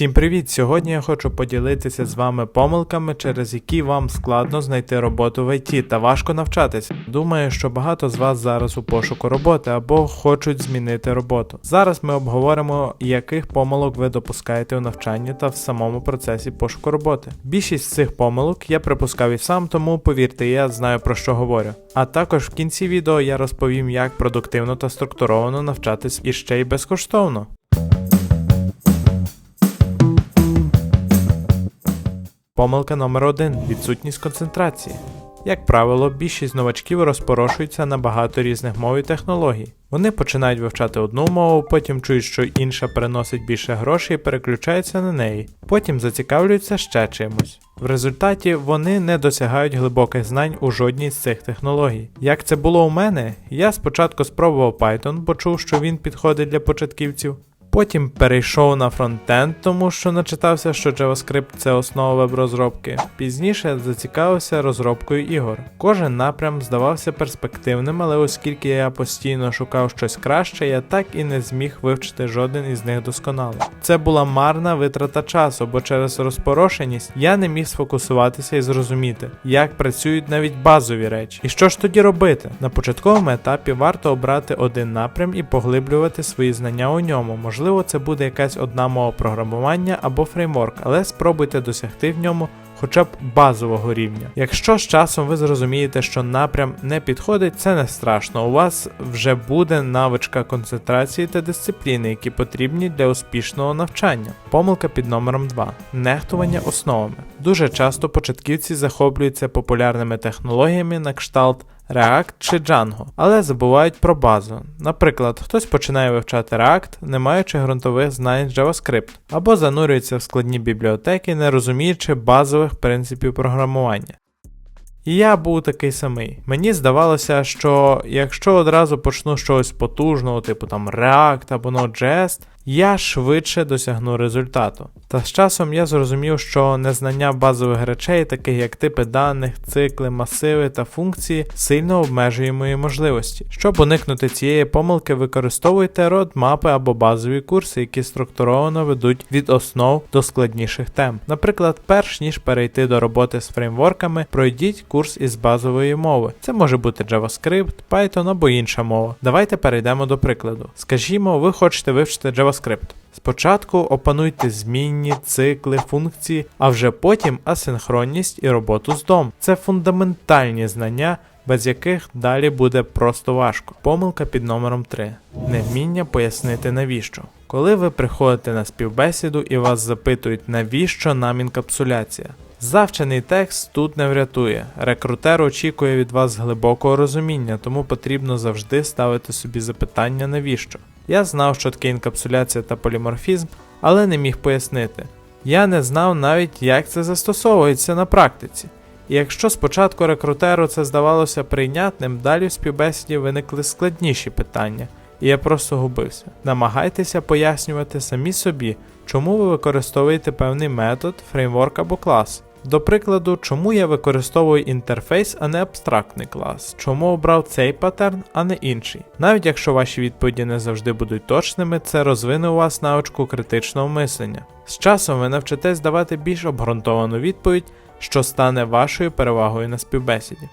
Всім привіт! Сьогодні я хочу поділитися з вами помилками, через які вам складно знайти роботу в ІТ та важко навчатися. Думаю, що багато з вас зараз у пошуку роботи або хочуть змінити роботу. Зараз ми обговоримо, яких помилок ви допускаєте у навчанні та в самому процесі пошуку роботи. Більшість цих помилок я припускав і сам, тому повірте, я знаю про що говорю. А також в кінці відео я розповім, як продуктивно та структуровано навчатись і ще й безкоштовно. Помилка номер 1 відсутність концентрації. Як правило, більшість новачків розпорошуються на багато різних мов і технологій. Вони починають вивчати одну мову, потім чують, що інша приносить більше грошей і переключаються на неї, потім зацікавлюються ще чимось. В результаті вони не досягають глибоких знань у жодній з цих технологій. Як це було у мене, я спочатку спробував Python, бо чув, що він підходить для початківців. Потім перейшов на фронтенд, тому що начитався, що JavaScript це основа веб-розробки. Пізніше зацікавився розробкою ігор. Кожен напрям здавався перспективним, але оскільки я постійно шукав щось краще, я так і не зміг вивчити жоден із них досконало. Це була марна витрата часу, бо через розпорошеність я не міг сфокусуватися і зрозуміти, як працюють навіть базові речі. І що ж тоді робити? На початковому етапі варто обрати один напрям і поглиблювати свої знання у ньому. Можливо, це буде якась одна мова програмування або фреймворк, але спробуйте досягти в ньому хоча б базового рівня. Якщо з часом ви зрозумієте, що напрям не підходить, це не страшно. У вас вже буде навичка концентрації та дисципліни, які потрібні для успішного навчання. Помилка під номером 2. Нехтування основами. Дуже часто початківці захоплюються популярними технологіями на кшталт React чи Django, але забувають про базу. Наприклад, хтось починає вивчати React, не маючи ґрунтових знань JavaScript, або занурюється в складні бібліотеки, не розуміючи базових принципів програмування. І я був такий самий. Мені здавалося, що якщо одразу почну щось потужного, типу там React або Node.js, я швидше досягну результату. Та з часом я зрозумів, що незнання базових речей, таких як типи даних, цикли, масиви та функції, сильно обмежує мої можливості. Щоб уникнути цієї помилки, використовуйте родмапи або базові курси, які структуровано ведуть від основ до складніших тем. Наприклад, перш ніж перейти до роботи з фреймворками, пройдіть курс із базової мови. Це може бути JavaScript, Python або інша мова. Давайте перейдемо до прикладу. Скажімо, ви хочете вивчити JavaScript. Спочатку опануйте змінні, цикли, функції, а вже потім асинхронність і роботу з DOM. Це фундаментальні знання, без яких далі буде просто важко. Помилка під номером 3. Невміння пояснити навіщо. Коли ви приходите на співбесіду і вас запитують, навіщо нам інкапсуляція. Завчений текст тут не врятує. Рекрутер очікує від вас глибокого розуміння, тому потрібно завжди ставити собі запитання навіщо. Я знав, що таке інкапсуляція та поліморфізм, але не міг пояснити. Я не знав навіть, як це застосовується на практиці. І якщо спочатку рекрутеру це здавалося прийнятним, далі в співбесіді виникли складніші питання, і я просто губився. Намагайтеся пояснювати самі собі, чому ви використовуєте певний метод, фреймворк або клас. До прикладу, чому я використовую інтерфейс, а не абстрактний клас, чому обрав цей паттерн, а не інший. Навіть якщо ваші відповіді не завжди будуть точними, це розвине у вас навичку критичного мислення. З часом ви навчитесь давати більш обґрунтовану відповідь, що стане вашою перевагою на співбесіді.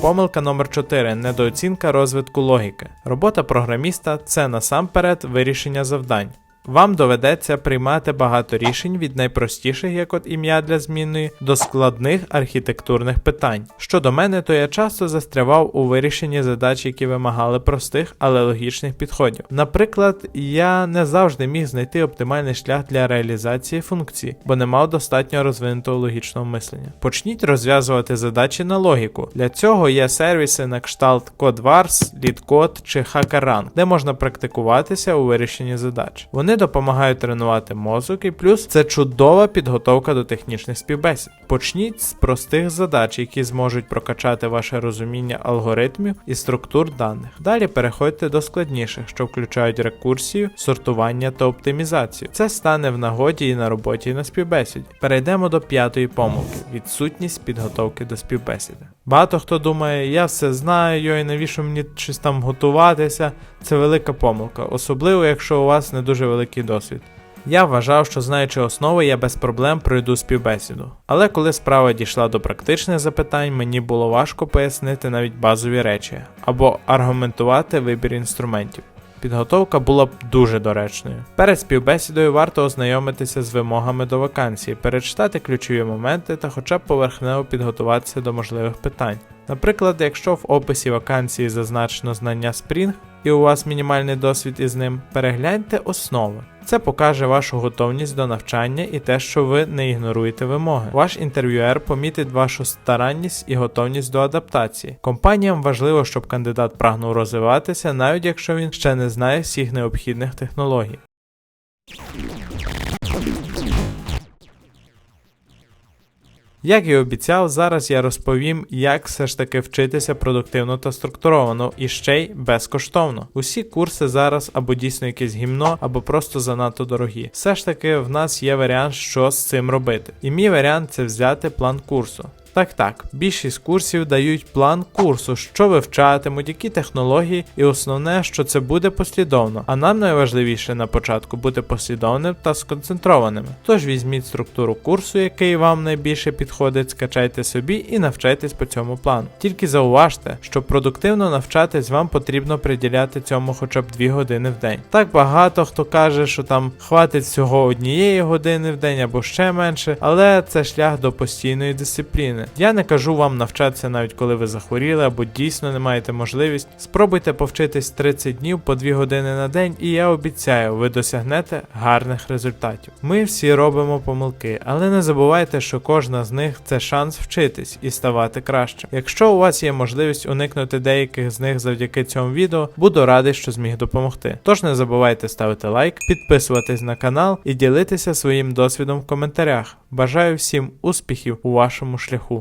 Помилка номер 4 недооцінка розвитку логіки. Робота програміста це насамперед вирішення завдань. Вам доведеться приймати багато рішень від найпростіших, як от ім'я для змінної, до складних архітектурних питань. Щодо мене, то я часто застрявав у вирішенні задач, які вимагали простих, але логічних підходів. Наприклад, я не завжди міг знайти оптимальний шлях для реалізації функції, бо не мав достатньо розвинутого логічного мислення. Почніть розв'язувати задачі на логіку. Для цього є сервіси на кшталт CodeWars, LeetCode чи HackerRank, де можна практикуватися у вирішенні задач. Вони допомагають тренувати мозок, і плюс це чудова підготовка до технічних співбесід. Почніть з простих задач, які зможуть прокачати ваше розуміння алгоритмів і структур даних. Далі переходьте до складніших, що включають рекурсію, сортування та оптимізацію. Це стане в нагоді і на роботі і на співбесіді. Перейдемо до п'ятої помилки відсутність підготовки до співбесіди. Багато хто думає, я все знаю, йой, навіщо мені щось там готуватися. Це велика помилка, особливо якщо у вас не дуже великий досвід. Я вважав, що знаючи основи, я без проблем пройду співбесіду. Але коли справа дійшла до практичних запитань, мені було важко пояснити навіть базові речі або аргументувати вибір інструментів. Підготовка була б дуже доречною. Перед співбесідою варто ознайомитися з вимогами до вакансії, перечитати ключові моменти та хоча б поверхнево підготуватися до можливих питань. Наприклад, якщо в описі вакансії зазначено знання Spring і у вас мінімальний досвід із ним, перегляньте основи. Це покаже вашу готовність до навчання і те, що ви не ігноруєте вимоги. Ваш інтерв'юер помітить вашу старанність і готовність до адаптації. Компаніям важливо, щоб кандидат прагнув розвиватися, навіть якщо він ще не знає всіх необхідних технологій. Як і обіцяв, зараз я розповім, як все ж таки вчитися продуктивно та структуровано і ще й безкоштовно. Усі курси зараз або дійсно якесь гімно, або просто занадто дорогі. Все ж таки, в нас є варіант, що з цим робити. І мій варіант це взяти план курсу. Так, так, більшість курсів дають план курсу, що вивчатимуть, які технології, і основне, що це буде послідовно. А нам найважливіше на початку бути послідовним та сконцентрованими. Тож візьміть структуру курсу, який вам найбільше підходить, скачайте собі і навчайтесь по цьому плану. Тільки зауважте, щоб продуктивно навчатись, вам потрібно приділяти цьому хоча б 2 години в день. Так багато хто каже, що там хватить всього однієї години в день або ще менше, але це шлях до постійної дисципліни. Я не кажу вам навчатися навіть коли ви захворіли або дійсно не маєте можливість. Спробуйте повчитись 30 днів по 2 години на день, і я обіцяю, ви досягнете гарних результатів. Ми всі робимо помилки, але не забувайте, що кожна з них це шанс вчитись і ставати краще. Якщо у вас є можливість уникнути деяких з них завдяки цьому відео, буду радий, що зміг допомогти. Тож не забувайте ставити лайк, підписуватись на канал і ділитися своїм досвідом в коментарях. Бажаю всім успіхів у вашому шляху.